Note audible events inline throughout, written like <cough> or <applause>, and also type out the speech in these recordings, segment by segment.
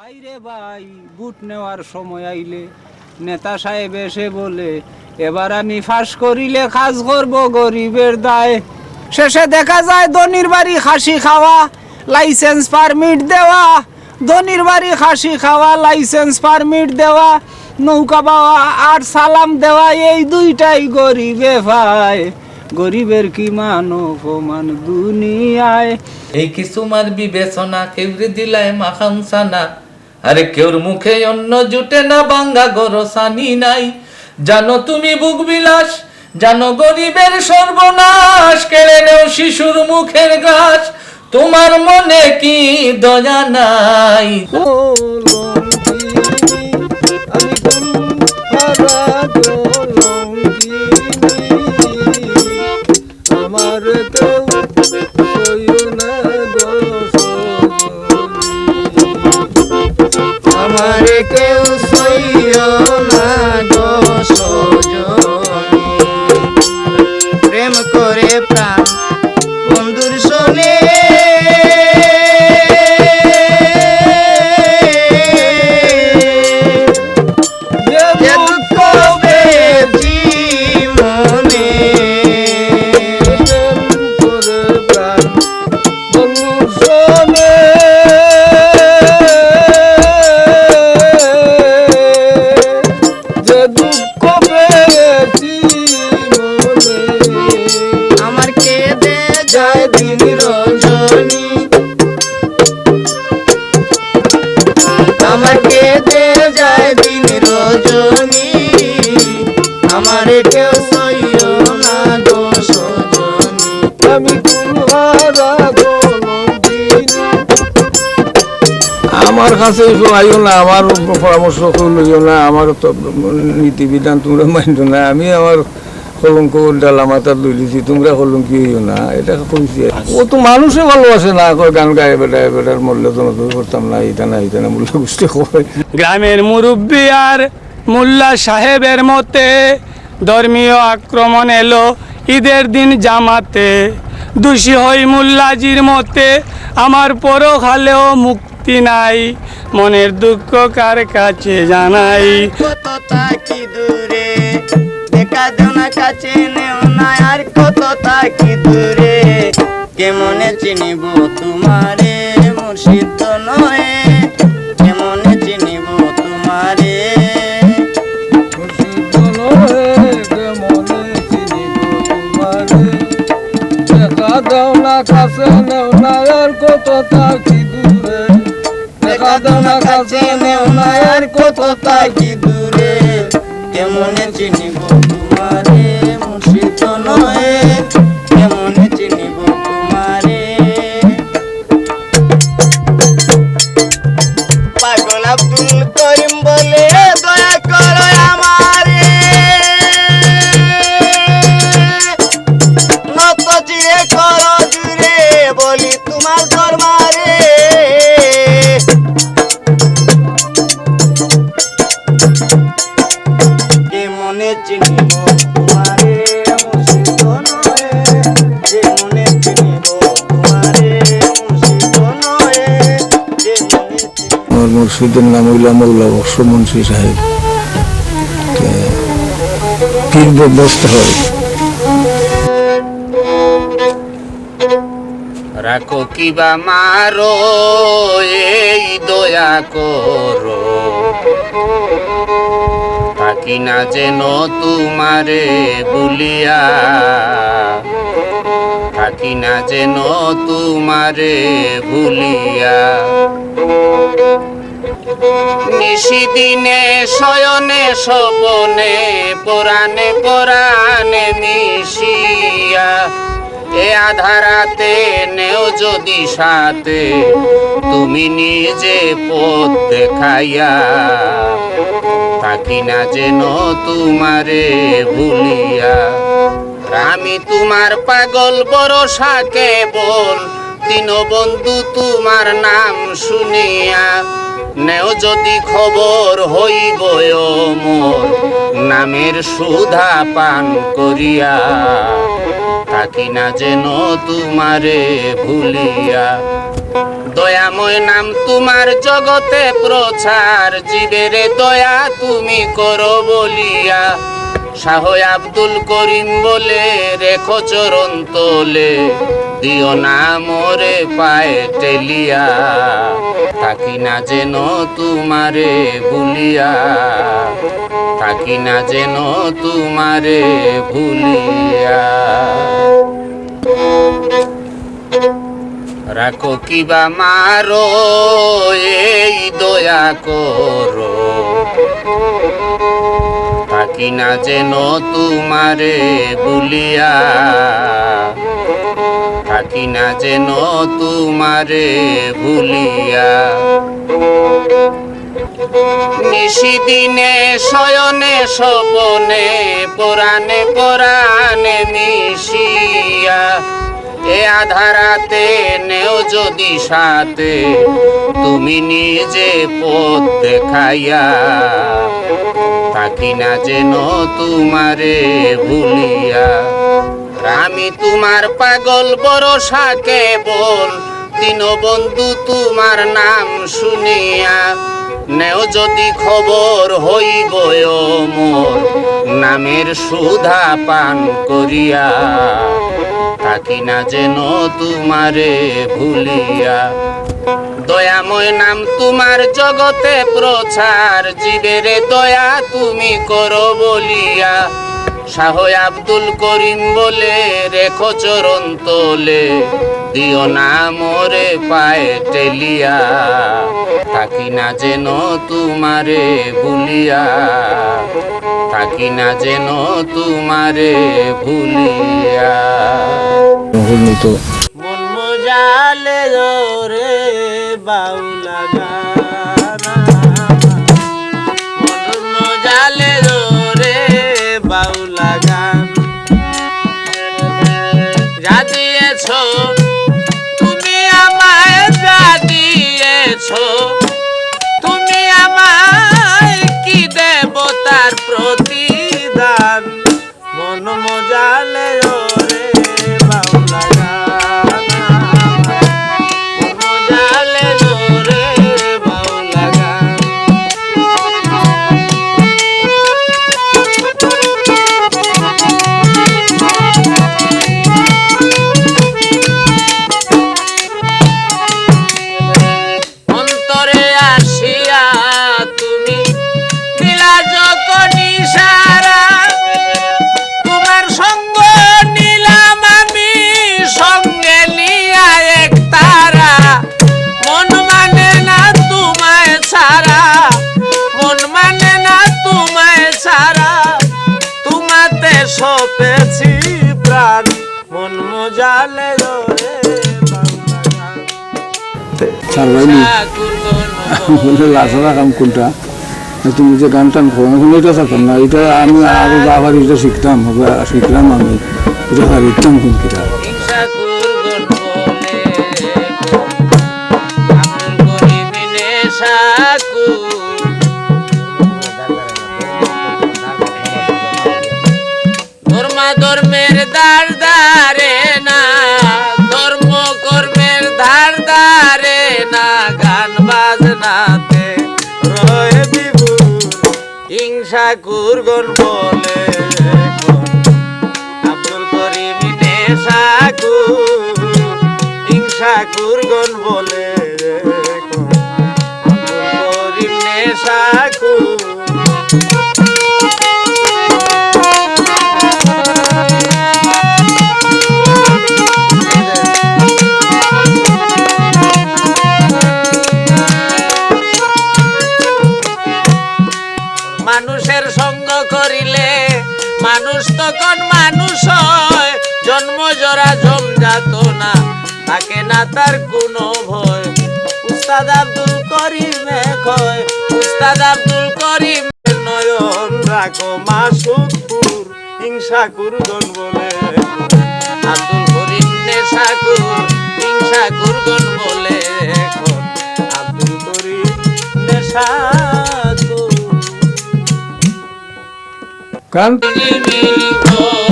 বাইরে ভাই বুট নেওয়ার সময় আইলে নেতা সাহেব এসে বলে, এবার আমি ফাঁস করিলে কাজ করব গরিবের দায়। শেষে দেখা যায় ধনির বাড়ি খাসি খাওয়া, লাইসেন্স পারমিট দেওয়া। ধনির বাড়ি খাসি খাওয়া, লাইসেন্স পারমিট দেওয়া। নৌকা পাওয়া আর সালাম দেওয়া, এই দুইটাই গরিবে ভাই। গরিবের কি মান অপমান দুনিয়ায়? এই কিছুমার বিবেচনা কেউরে দিলায় মাখান সানা আরে কেউর মুখে অন্য জুটে না, বাঙ্গা গরসানি নাই। জানো তুমি বুক বিলাস, জানো গরিবের সর্বনাশ, কেড়ে নেও শিশুর মুখের গাছ তোমার মনে কি দয়া নাই? আমার কেউ আমার কাছে আইও না, আমার পরামর্শ লইও না, আমার তো নীতিবিধান তোমরা মাইন্ড না, আমি আমার কলঙ্ক ডালা মাথার লই লিছি তোমরা কলঙ্ক হইও না, এটা কইছি। ও তো মানুষে ভালোবাসে না গান গায়ে বেটায় বেটার মূল্য তো করতাম না, এইটা না এইটা না, মূল্য কয় গ্রামের মুরব্বী আর মোল্লা সাহেবের মতে ধর্মীয় আক্রমণ এলো ঈদের দিন জামাতে। দোষী হই মোল্লাজির মতে, আমার পরখালেও মুক্তি নাই। মনের দুঃখ কার কাছে জানাই? কাছে নেও আর কেমনে চিনিব তোমারে, মুর্শিদ নয় না কাছে নেও না আর কত তাকি দূরে? কেমনে চিনিব? মুর্শিদের নাম হইল মোল্লা সাহেব। হয়। রাখো কিবা মারো এই দয়া করো। থাকি না যেন তোমারে বলিয়া। থাকি না যেন তোমারে ভুলিয়া। নিশিদিনে, শয়নে, স্বপনে, পুরাণে পুরাণে মিশিয়া। এ আধারাতে নেও যদি সাথে, তুমি নিজে পথ দেখাইয়া, থাকি না যেন তোমারে ভুলিয়া। আমি তোমার পাগল বরসাকে বল, দিন বন্ধু তোমার নাম শুনিয়া। নেও যদি খবর হইব মোর নামের সুধা পান করিয়া। থাকি না যেন তোমারে ভুলিয়া। দয়াময় নাম তোমার জগতে প্রচার জীবের দয়া তুমি করো বলিয়া। শাহ আব্দুল করিম বলে, রেখো চরণ তোলে, দিও না মোরে পায়ে টেলিয়া থাকি না যেন তোমারে ভুলিয়া, থাকি না যেন তোমারে ভুলিয়া। রাখো কিবা মারো, এই দয়া করো। থাকি না যেন তোমারে বুলিয়া থাকি না যেন তোমারে ভুলিয়া। নিশিদিনে শয়নে, স্বপনে পরাণে পরাণে মিশিয়া। এ আধারাতে নেও যদি সাথে, তুমি নিজে পথ দেখাইয়া, থাকি না যেন তোমারে ভুলিয়া। আমি তোমার পাগল বরসা কেবল দীনবন্ধু তোমার নাম শুনিয়া। নেও যদি খবর হইব মোর নামের সুধা পান করিয়া। থাকি না যেন তোমারে ভুলিয়া। দয়াময় নাম তোমার জগতে প্রচার জীবের দয়া তুমি করো বলিয়া। শাহ আব্দুল করিম বলে, রেখো চরণ তোলে, দিও না মোরে পায়ে টেলিয়া থাকি না যেন তোমারে ভুলিয়া। থাকি না যেন তোমারে ভুলিয়া। তো মন মজালে রে বাউলা গানা মন মজালে রে বাউলা গান। যা দিয়েছ তুমি আমায় যা দিয়েছ তুমি আমায় কি দেব সপেছি প্রাণ মন মজালে কাম কোনটা? তুমি যে গান টান করো এটা থাকতাম না এটা আমি আরও আবার এটা শিখতাম শিখলাম আমি। এটা হারিতাম কোন কিটা ইচ্ছাকুর হিংসা কুরগন বলে আব্দুল করিম নেশাকু হিংসা কুরগন বলে না তার কোনো ভয়। উস্তাদ আব্দুল করিমে কয় উস্তাদ আব্দুল করিম নয়ন রাখো মাসুকপুর হিংসা কুরগন বলে। আব্দুল করিম নেশাকুর হিংসা কুরগন বলে আব্দুল করিম নেশাকুর কারণ ঝিলমিল করে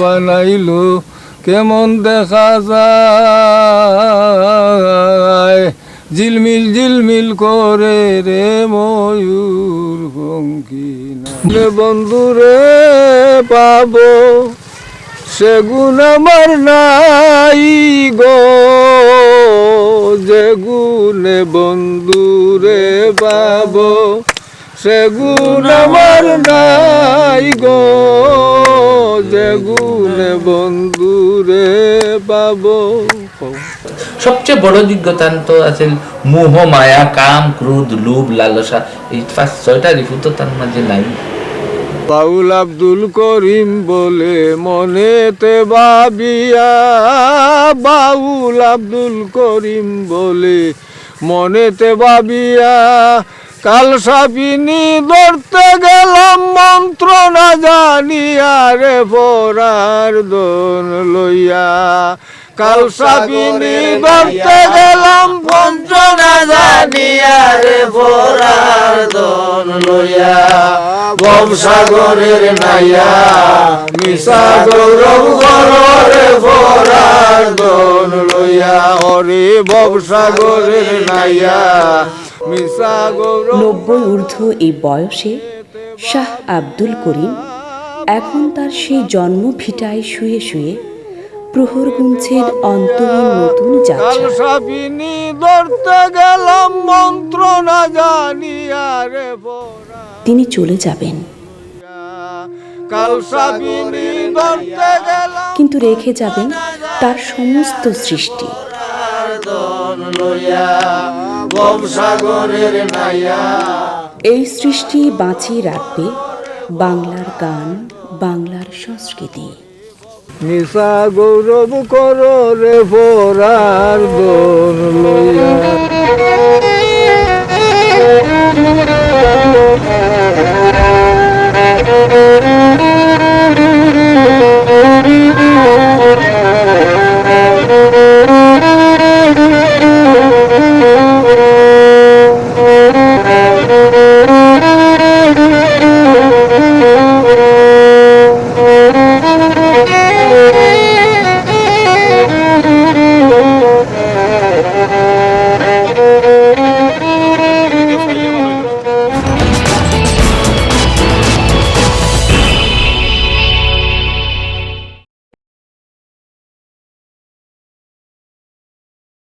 বানাইলো কেমন দেখা যায়? ঝিলমিল ঝিলমিল করে রে ময়ূর পঙ্কি বন্ধুরে পাবো সেগুন আমার নাই গো। যে গুণে বন্ধুরে পাবো সেগুন আমার নাই গো যে গুণে বন্ধুরে পাবো। সবচেয়ে বড় তো আছে মোহ মায়া কাম ক্রোধ লোভ লালসা। এই পাঁচ ছয়টা রিপু তো তার মাঝে নাই। বাউল আব্দুল করিম বলে মনেতে ভাবিয়া বাউল আব্দুল করিম বলে মনেতে ভাবিয়া কাল সাপিনি ধরতে গেলাম মন্ত্র না জানিয়া রে পরার দোন লইয়া। কাল সাপিনি ধরতে গেলাম মন্ত্র না জানিয়া রে পরার দন লইয়া। বংসাগরের নাইয়া, মিশা গৌরব গরে ভরার দন লইয়া। হরে বংসাগরের নাইয়া মিশা গৌরব নব্বই ঊর্ধ্ব এই বয়সে শাহ আব্দুল করিম এখন তার সেই জন্ম ভিটায় শুয়ে শুয়ে প্রহর গুনছেন অন্তহীন নতুন যাত্রা। ধরতে গেলাম মন্ত্র না জানিয়া রে তিনি চলে যাবেন। কিন্তু রেখে যাবেন তার সমস্ত সৃষ্টি। নাইয়া এই সৃষ্টি বাঁচিয়ে রাখবে বাংলার গান বাংলার সংস্কৃতি নিশা গৌরব কর রে লইয়া you. <laughs>